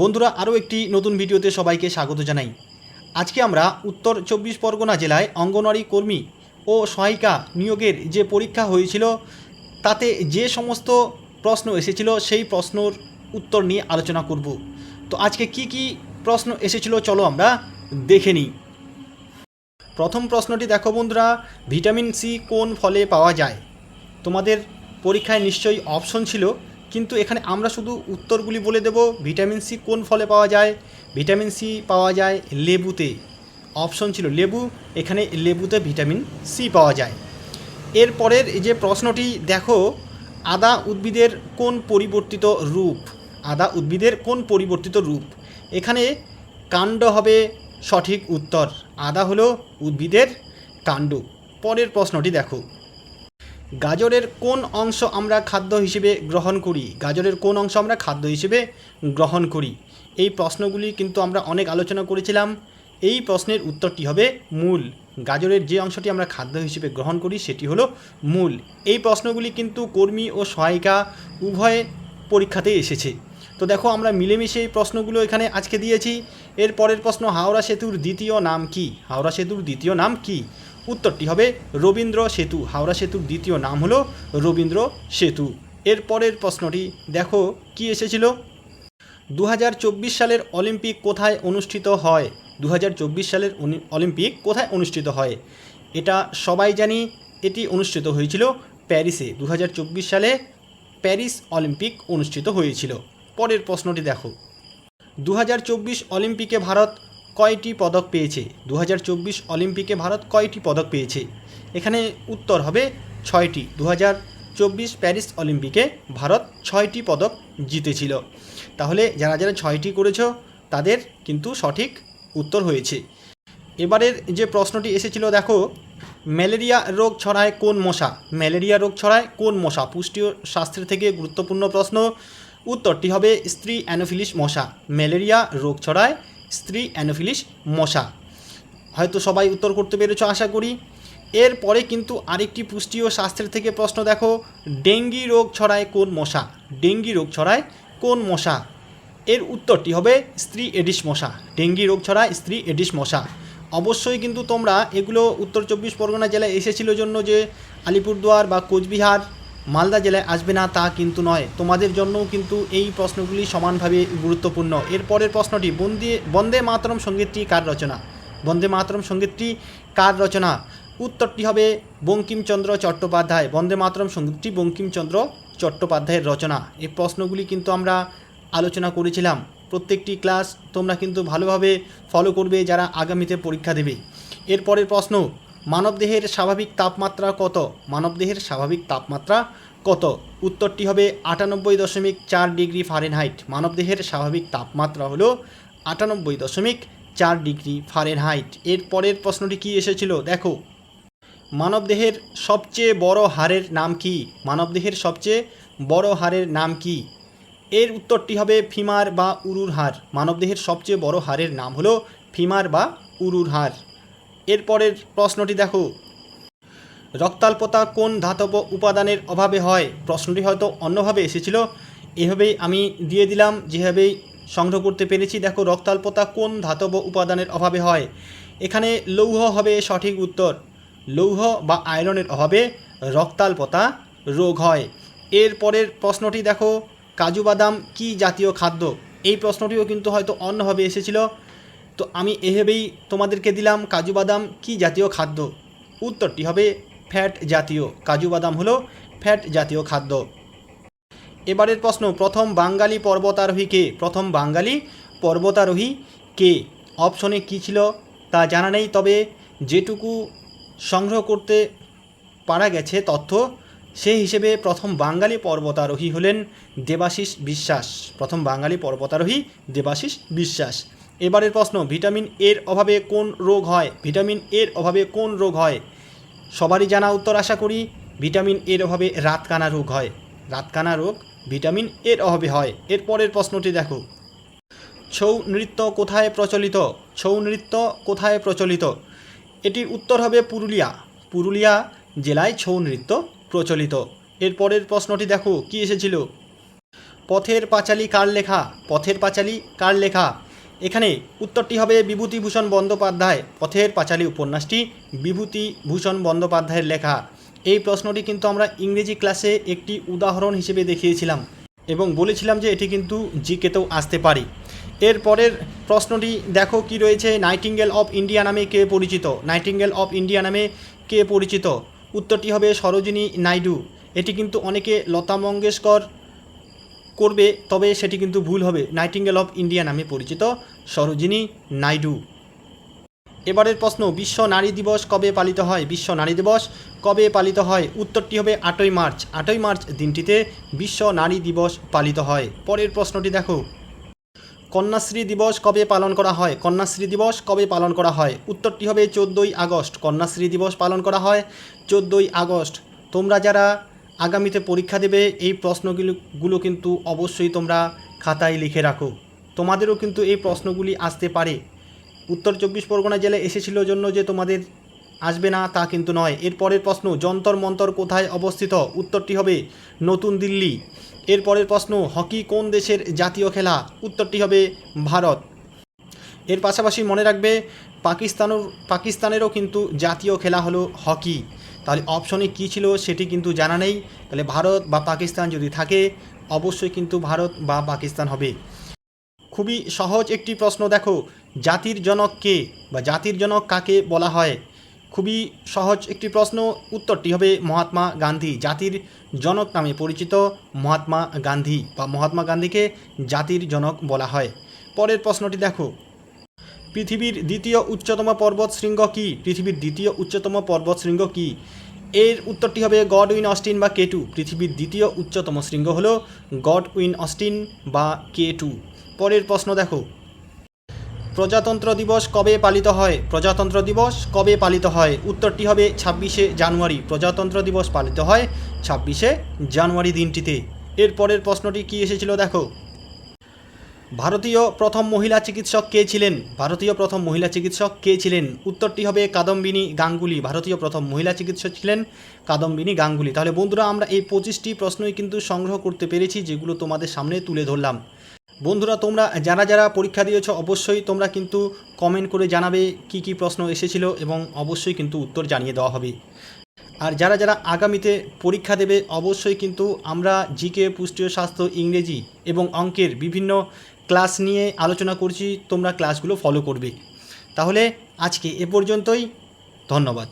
বন্ধুরা, আরও একটি নতুন ভিডিওতে সবাইকে স্বাগত জানাই। আজকে আমরা উত্তর চব্বিশ পরগনা জেলায় অঙ্গনওয়াড়ি কর্মী ও সহায়িকা নিয়োগের যে পরীক্ষা হয়েছিল, তাতে যে সমস্ত প্রশ্ন এসেছিল, সেই প্রশ্নর উত্তর নিয়ে আলোচনা করব। তো আজকে কি কি প্রশ্ন এসেছিল, চলো আমরা দেখে নিই। প্রথম প্রশ্নটি দেখো বন্ধুরা, ভিটামিন সি কোন ফলে পাওয়া যায়? তোমাদের পরীক্ষায় নিশ্চয়ই অপশন ছিল কিন্তু এখানে আমরা শুধু উত্তরগুলি বলে দেব, ভিটামিন সি কোন ফলে পাওয়া যায়? ভিটামিন সি পাওয়া যায় লেবুতে। অপশন ছিল লেবু, এখানে লেবুতে ভিটামিন সি পাওয়া যায়। এরপরের যে প্রশ্নটি, দেখো, আদা উদ্ভিদের কোন পরিবর্তিত রূপ? আদা উদ্ভিদের কোন পরিবর্তিত রূপ? এখানে কাণ্ড হবে সঠিক উত্তর। আদা হলো উদ্ভিদের কাণ্ড। পরের প্রশ্নটি দেখো। গাজরের কোন অংশ আমরা খাদ্য হিসেবে গ্রহণ করি? গাজরের কোন অংশ আমরা খাদ্য হিসেবে গ্রহণ করি? এই প্রশ্নগুলি কিন্তু আমরা অনেক আলোচনা করেছিলাম। এই প্রশ্নের উত্তরটি হবে মূল। গাজরের যে অংশটি আমরা খাদ্য হিসেবে গ্রহণ করি সেটি হলো মূল। এই প্রশ্নগুলি কিন্তু কর্মী ও সহায়িকা উভয় পরীক্ষাতেই এসেছে। তো দেখো, আমরা মিলেমিশে এই প্রশ্নগুলো এখানে আজকে দিয়েছি। এর পরের প্রশ্ন, হাওড়া সেতুর দ্বিতীয় নাম কি? হাওড়া সেতুর দ্বিতীয় নাম কি? উত্তরটি হবে রবীন্দ্র সেতু, হাওড়া সেতুর দ্বিতীয় নাম হলো রবীন্দ্র সেতু। এর পরের প্রশ্নটি, দেখো কি এসেছিল? দু হাজার চব্বিশ সালের অলিম্পিক কোথায় অনুষ্ঠিত হয়? দু হাজার চব্বিশ সালের অলিম্পিক কোথায় অনুষ্ঠিত হয়? এটা সবাই জানি, এটি অনুষ্ঠিত হয়েছিল প্যারিসে। দু হাজার চব্বিশ সালে প্যারিস অলিম্পিক অনুষ্ঠিত হয়েছিল। পরের প্রশ্নটি দেখো। দু হাজার চব্বিশ অলিম্পিকে ভারত কয়টি পদক পেয়েছে? দু হাজার চব্বিশ অলিম্পিকে ভারত কয়টি পদক পেয়েছে? এখানে উত্তর হবে ছয়টি। দু চব্বিশ প্যারিস অলিম্পিকে ভারত ছয়টি পদক জিতেছিল। তাহলে যারা যারা ছয়টি করেছ, তাদের কিন্তু সঠিক উত্তর হয়েছে। এবারের যে প্রশ্নটি এসেছিল, দেখো, ম্যালেরিয়া রোগ ছড়ায় কোন মশা? ম্যালেরিয়া রোগ ছড়ায় কোন মশা? পুষ্টি ও স্বাস্থ্যের থেকে গুরুত্বপূর্ণ প্রশ্ন। উত্তরটি হবে স্ত্রী অ্যানোফিলিস মশা। ম্যালেরিয়া রোগ ছড়ায় স্ত্রী অ্যানোফিলিস মশা। হয়তো সবাই উত্তর করতে পেরেছ, আশা করি। এরপরে কিন্তু আরেকটি পুষ্টি ও স্বাস্থ্যের থেকে প্রশ্ন, দেখো, ডেঙ্গি রোগ ছড়ায় কোন মশা? ডেঙ্গি রোগ ছড়ায় কোন মশা? এর উত্তরটি হবে স্ত্রী এডিস মশা। ডেঙ্গি রোগ ছড়ায় স্ত্রী এডিস মশা। অবশ্যই কিন্তু তোমরা এগুলো উত্তর চব্বিশ পরগনা জেলায় এসেছিল জন্য যে আলিপুরদুয়ার বা কোচবিহার মালদা জেলায় আসবে না তা কিন্তু নয়। তোমাদের জন্যও কিন্তু এই প্রশ্নগুলি সমানভাবে গুরুত্বপূর্ণ। এরপরের প্রশ্নটি, বন্দে বন্দে মাতরম সঙ্গীতটি কার রচনা? বন্দে মাতরম সঙ্গীতটি কার রচনা? উত্তরটি হবে বঙ্কিমচন্দ্র চট্টোপাধ্যায়। বন্দে মাতরম সঙ্গীতটি বঙ্কিমচন্দ্র চট্টোপাধ্যায়ের রচনা। এই প্রশ্নগুলি কিন্তু আমরা আলোচনা করেছিলাম। প্রত্যেকটি ক্লাস তোমরা কিন্তু ভালোভাবে ফলো করবে যারা আগামীতে পরীক্ষা দেবে। এরপরের প্রশ্ন মানবদেহের স্বাভাবিক তাপমাত্রা কত? মানবদেহের স্বাভাবিক তাপমাত্রা কত? উত্তরটি হবে আটানব্বই দশমিক চার ডিগ্রি ফারেনহাইট। মানবদেহের স্বাভাবিক তাপমাত্রা হলো আটানব্বই দশমিক চার ডিগ্রি ফারেনহাইট। এর পরের প্রশ্নটি কি এসেছিল? দেখো। মানবদেহের সবচেয়ে বড় হারের নাম কি? মানবদেহের সবচেয়ে বড় হারের নাম কি? এর উত্তরটি হবে ফিমার বা উরুর হাড়। মানবদেহের সবচেয়ে বড় হারের নাম হলো ফিমার বা উরুর হাড়। এরপরের প্রশ্নটি দেখো। রক্তাল্পতা কোন ধাতব উপাদানের অভাবে হয়? প্রশ্নটি হয়তো অন্যভাবে এসেছিল। এভাবেই আমি দিয়ে দিলাম, যেভাবেই সংগ্রহ করতে পেরেছি। দেখো, রক্তাল্পতা কোন ধাতব উপাদানের অভাবে হয়? এখানে লৌহ হবে সঠিক উত্তর। লৌহ বা আয়রনের অভাবে রক্তাল্পতা রোগ হয়। এর পরের প্রশ্নটি দেখো, কাজু বাদাম কী জাতীয় খাদ্য? এই প্রশ্নটিও কিন্তু হয়তো অন্যভাবে এসেছিল। তো আমি এভাবেই তোমাদেরকে দিলাম কাজু বাদাম কী জাতীয় খাদ্য? উত্তরটি হবে ফ্যাট জাতীয়। কাজু বাদাম হলো ফ্যাট জাতীয় খাদ্য। এবারের প্রশ্ন, প্রথম বাঙালি পর্বতারোহী কে? প্রথম বাঙালি পর্বতারোহী কে? অপশনে কী ছিল তা জানা নেই, তবে যেটুকু সংগ্রহ করতে পারা গেছে তথ্য, সেই হিসেবে প্রথম বাঙালি পর্বতারোহী হলেন দেবাশিস বিশ্বাস। প্রথম বাঙালি পর্বতারোহী দেবাশিস বিশ্বাস। এবারের প্রশ্ন, ভিটামিন এর অভাবে কোন রোগ হয়? ভিটামিন এর অভাবে কোন রোগ হয়? সবারই জানা উত্তর আশা করি, ভিটামিন এর অভাবে রাতকানা রোগ হয়। রাতকানা রোগ ভিটামিন এর অভাবে হয়। এর পরের প্রশ্নটি দেখো। ছৌ নৃত্য কোথায় প্রচলিত? ছৌ নৃত্য কোথায় প্রচলিত? এটির উত্তর হবে পুরুলিয়া। পুরুলিয়া জেলায় ছৌ নৃত্য প্রচলিত। এর পরের প্রশ্নটি দেখো, কি এসেছিল? পথের পাঁচালী কার লেখা? পথের পাঁচালী কার লেখা? এখানে উত্তরটি হবে বিভূতিভূষণ বন্দ্যোপাধ্যায় পথের পাঁচালী উপন্যাসটি। বিভূতিভূষণ বন্দ্যোপাধ্যায়ের লেখা। এই প্রশ্নটি কিন্তু আমরা ইংরেজি ক্লাসে একটি উদাহরণ হিসেবে দেখিয়েছিলাম এবং বলেছিলাম যে এটি কিন্তু জিকেতেও আসতে পারে। এর পরের প্রশ্নটি, দেখো কি রয়েছে, নাইটিঙ্গেল অফ ইন্ডিয়া নামে কে পরিচিত? নাইটিঙ্গেল অফ ইন্ডিয়া নামে কে পরিচিত? উত্তরটি হবে সরোজিনী নাইডু। এটি কিন্তু অনেকে লতা মঙ্গেশকর করবে, তবে সেটি কিন্তু ভুল হবে। নাইটিঙ্গেল অফ ইন্ডিয়া নামে পরিচিত সরোজিনী নাইডু। এবারের প্রশ্ন, বিশ্ব নারী দিবস কবে পালিত হয়? বিশ্ব নারী দিবস কবে পালিত হয়? উত্তরটি হবে আটই মার্চ। আটই মার্চ দিনটিতে বিশ্ব নারী দিবস পালিত হয়। পরের প্রশ্নটি দেখো। কন্যাশ্রী দিবস কবে পালন করা হয়? কন্যাশ্রী দিবস কবে পালন করা হয়? উত্তরটি হবে চোদ্দোই আগস্ট। কন্যাশ্রী দিবস পালন করা হয় চোদ্দোই আগস্ট। তোমরা যারা আগামীতে পরীক্ষা দেবে, এই প্রশ্নগুলো, গুলো কিন্তু অবশ্যই তোমরা খাতায় লিখে রাখো। তোমাদেরও কিন্তু এই প্রশ্নগুলি আসতে পারে। উত্তর চব্বিশ পরগনা জেলায় এসেছিল জন্য যে তোমাদের আসবে না, তা কিন্তু নয়। এরপরের প্রশ্ন, যন্তর মন্তর কোথায় অবস্থিত? উত্তরটি হবে নতুন দিল্লি। এরপরের প্রশ্ন, হকি কোন দেশের জাতীয় খেলা? উত্তরটি হবে ভারত। এর পাশাপাশি মনে রাখবে পাকিস্তানের পাকিস্তানেরও কিন্তু জাতীয় খেলা হলো হকি। তাহলে অপশনে কী ছিল সেটি কিন্তু জানা নেই। তাহলে ভারত বা পাকিস্তান যদি থাকে, অবশ্যই কিন্তু ভারত বা পাকিস্তান হবে। খুবই সহজ একটি প্রশ্ন, দেখো, জাতির জনক কে বা জাতির জনক কাকে বলা হয়? খুবই সহজ একটি প্রশ্ন, উত্তরটি হবে মহাত্মা গান্ধী। জাতির জনক নামে পরিচিত মহাত্মা গান্ধী বা মহাত্মা গান্ধীকে জাতির জনক বলা হয়। পরের প্রশ্নটি দেখো পৃথিবীর দ্বিতীয় উচ্চতম পর্বত শৃঙ্গ কী? পৃথিবীর দ্বিতীয় উচ্চতম পর্বত শৃঙ্গ কী? এর উত্তরটি হবে গড উইন অস্টিন বা কে টু। পৃথিবীর দ্বিতীয় উচ্চতম শৃঙ্গ হলো গড উইন অস্টিন বা কে টু। পরের প্রশ্ন দেখো। প্রজাতন্ত্র দিবস কবে পালিত হয়? প্রজাতন্ত্র দিবস কবে পালিত হয়? উত্তরটি হবে ছাব্বিশে জানুয়ারি। প্রজাতন্ত্র দিবস পালিত হয় ছাব্বিশে জানুয়ারি দিনটিতে। এর পরের প্রশ্নটি কী এসেছিল দেখো? ভারতীয় প্রথম মহিলা চিকিৎসক কে ছিলেন? ভারতীয় প্রথম মহিলা চিকিৎসক কে ছিলেন? উত্তরটি হবে কাদম্বিনী গাঙ্গুলি। ভারতীয় প্রথম মহিলা চিকিৎসক ছিলেন কাদম্বিনী গাঙ্গুলি। তাহলে বন্ধুরা, আমরা এই পঁচিশটি প্রশ্নই কিন্তু সংগ্রহ করতে পেরেছি, যেগুলো তোমাদের সামনে তুলে ধরলাম। বন্ধুরা, তোমরা যারা যারা পরীক্ষা দিয়েছ, অবশ্যই তোমরা কিন্তু কমেন্ট করে জানাবে কি কি প্রশ্ন এসেছিল এবং অবশ্যই কিন্তু উত্তর জানিয়ে দেওয়া হবে। আর যারা যারা আগামীতে পরীক্ষা দেবে, অবশ্যই কিন্তু আমরা জিকে পুষ্টিয় স্বাস্থ্য, ইংরেজি এবং অঙ্কের বিভিন্ন ক্লাস নিয়ে আলোচনা করছি তোমরা ক্লাসগুলো ফলো করবে। তাহলে আজকে এ পর্যন্তই ধন্যবাদ।